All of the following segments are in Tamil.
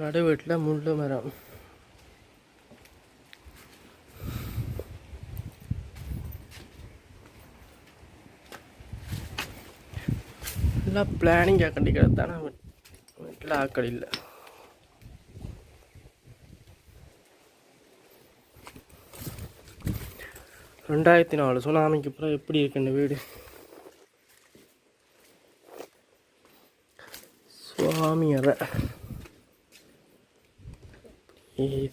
நடு வீட்டில் முள்ளு மரம். எல்லாம் பிளானிங் கண்டிக்கிறது தானே வீட்டில் ஆக்கள் இல்லை. ரெண்டாயிரத்தி நாலு சுனாமிக்கு அப்புறம் எப்படி இருக்கு இந்த வீடு? சுவாமி அறை. Ee,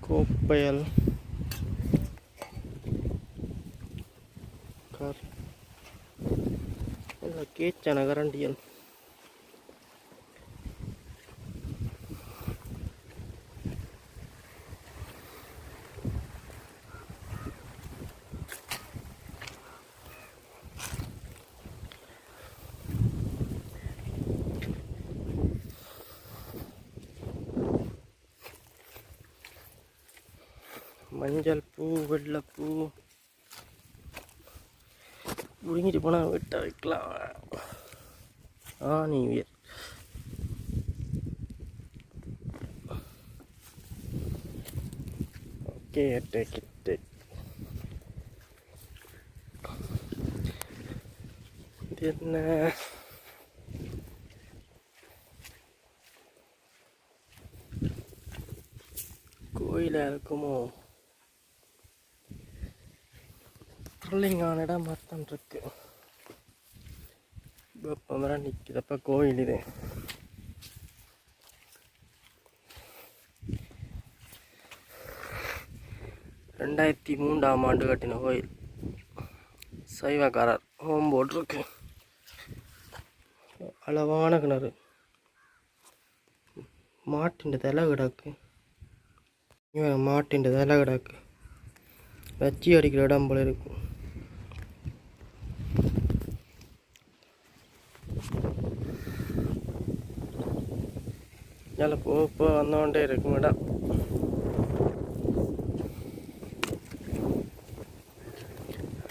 Kopel Kar Lagi cana garandian மஞ்சள் பூ வெள்ளைப்பூ முழுங்கிட்டு போனால் விட்ட வைக்கலாம் ஆ நீ உயர் ஓகே டேக் இட் டேக் இது என்ன கோயிலாக இருக்குமோ த்ரில்லிங்கான இடம் மொத்தம் இருக்கு வெப்பம் நிற்கிறப்ப கோயில் இது. ரெண்டாயிரத்தி மூன்றாம் ஆண்டு கட்டின கோயில். சைவக்காரர் ஹோம் போட்டிருக்கு. அளவான கிணறு. மாட்டின் தலை கிடக்கு. மாட்டின் தலை கிடக்கு. வச்சி அடிக்கிற இடம் போல இருக்கும் இதில் வந்தோண்டே இருக்கும் இடம்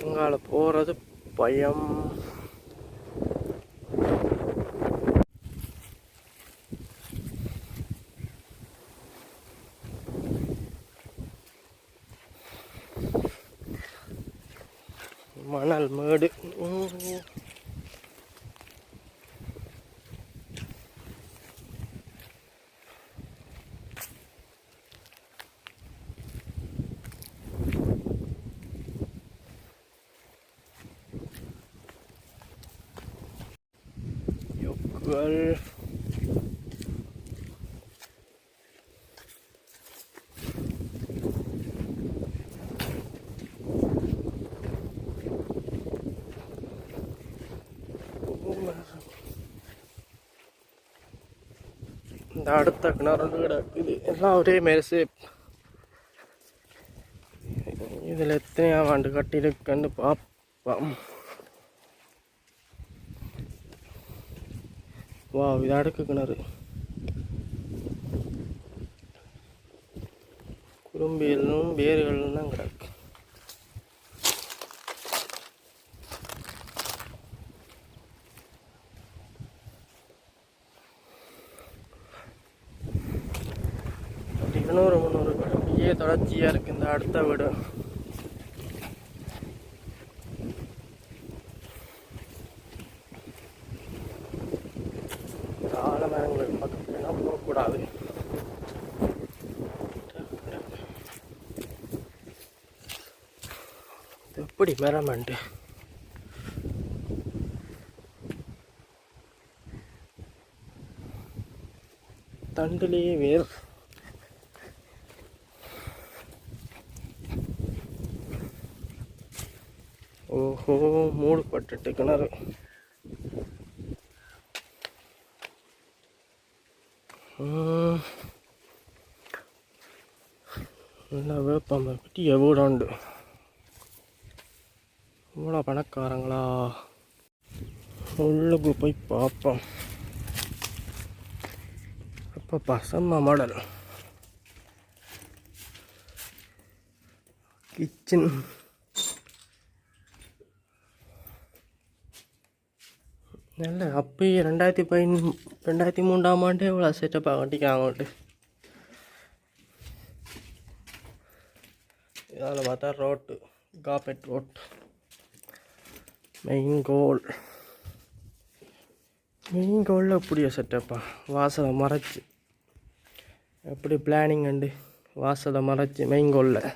அங்கால போகிறது பயம் 12 இந்த அடுத்த கிணறு கிடக்குது எல்லாம் ஒரே மாரி சேப் இதில் எத்தனையாம் ஆண்டு கட்டியிருக்குன்னு பார்ப்போம் வா இது அடுக்கு கிணறு. குறும்பியலும் வேர்களும் தான் கிடக்கு. இருநூறு முந்நூறு வீடு அப்படியே தொடர்ச்சியாக இருக்குது இந்த அடுத்த வீடு. இது எப்படி தண்டுலேயே வேர். ஓஹோ மூடு பட்டுட்டு கிணறு. என்ன நல்லா வேப்பம் பட்டி எவ்வளோண்டு இவ்வளோ பணக்காரங்களா? உள்ளுக்கு போய் பார்ப்போம். அப்போ பசம்ம மாடல். கிச்சன். நல்ல அப்போயே ரெண்டாயிரத்தி பதின் ரெண்டாயிரத்தி மூன்றாம் ஆண்டு இவ்வளோ செட்டப்பாக கட்டிக்காங்கட்டு இதால் பார்த்தா ரோட்டு காப்பெட் ரோட் மெயின் கோல் மெயின் கோலில் அப்படியே செட்டப்பா வாசலை மறைச்சு. எப்படி பிளானிங் அண்டு வாசலை மறைச்சு மெயின் கோலில்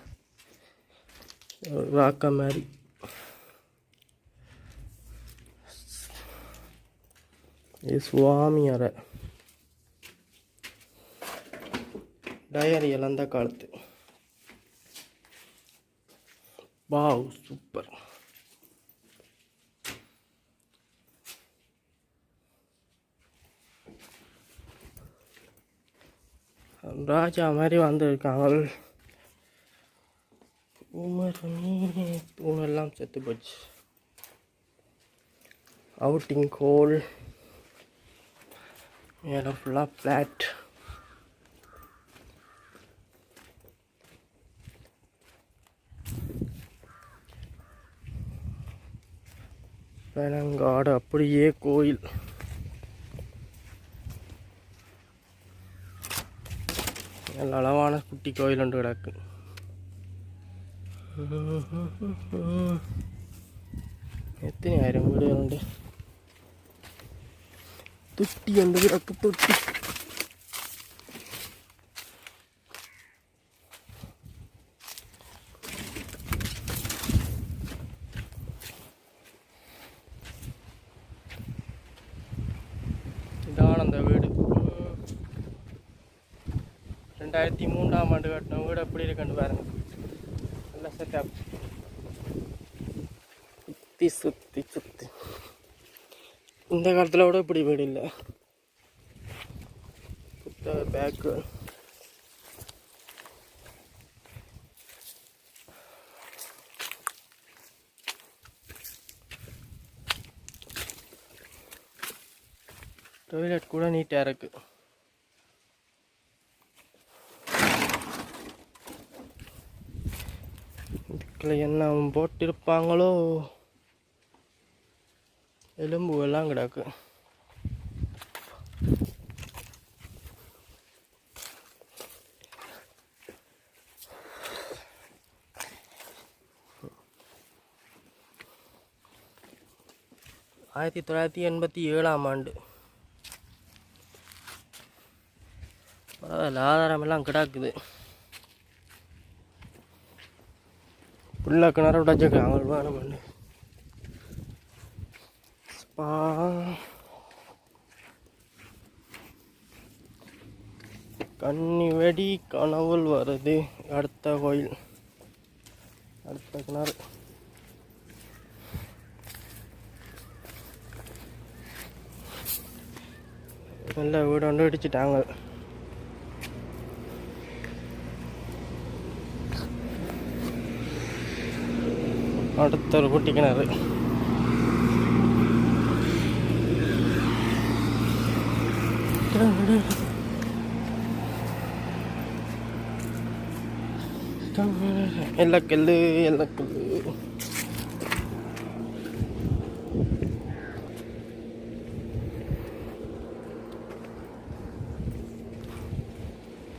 ராக்க மாதிரி. சுவாமி அறை. டயரி இழந்த காலத்து. வாவ் சூப்பர் ராஜா மாதிரி வந்திருக்காங்க. உமரமே தூணெல்லாம் செத்து போச்சு. அவுட்டிங் கோல் மேலே ஃபுல்லாக ஃப்ளாட் பெனங்காடு அப்படியே கோயில். நல்ல அளவான குட்டி கோயில் ஒன்று கிடக்கு எத்தனை ஆயிரம் வீடுகள் உண்டு தொட்டி ரெண்டாயிரத்தி மூன்றாம் ஆண்டு கட்டின வீடு எப்படி இருக்குன்னு பாருங்க. நல்ல செட்டப் சுற்றி சுற்றி சுற்றி இந்த காலத்தில் கூட இப்படி வீடு இல்லை. புத்தக பேக்கு டாய்லெட் கூட நீட்டாக இருக்குது இதுக்குள்ள என்ன போட்டிருப்பாங்களோ? எலும்பு எல்லாம் கிடக்கு. ஆயிரத்தி தொள்ளாயிரத்தி எண்பத்தி ஏழாம் ஆண்டு. பரவாயில்ல ஆதாரம் எல்லாம் கிடக்குது. புள்ள கிணறு உடச்சிருக்காங்க வேணும் பண்ணு ஸ்பா கன்னி வெடி கனவுள் வருது அடுத்த கோயில் அடுத்த கிணறு நல்ல வீடு வந்து இடிச்சிட்டாங்க அடுத்த ஒரு குட்டி கிணறு எல்லக்கல்லு எல்லக்கல்லு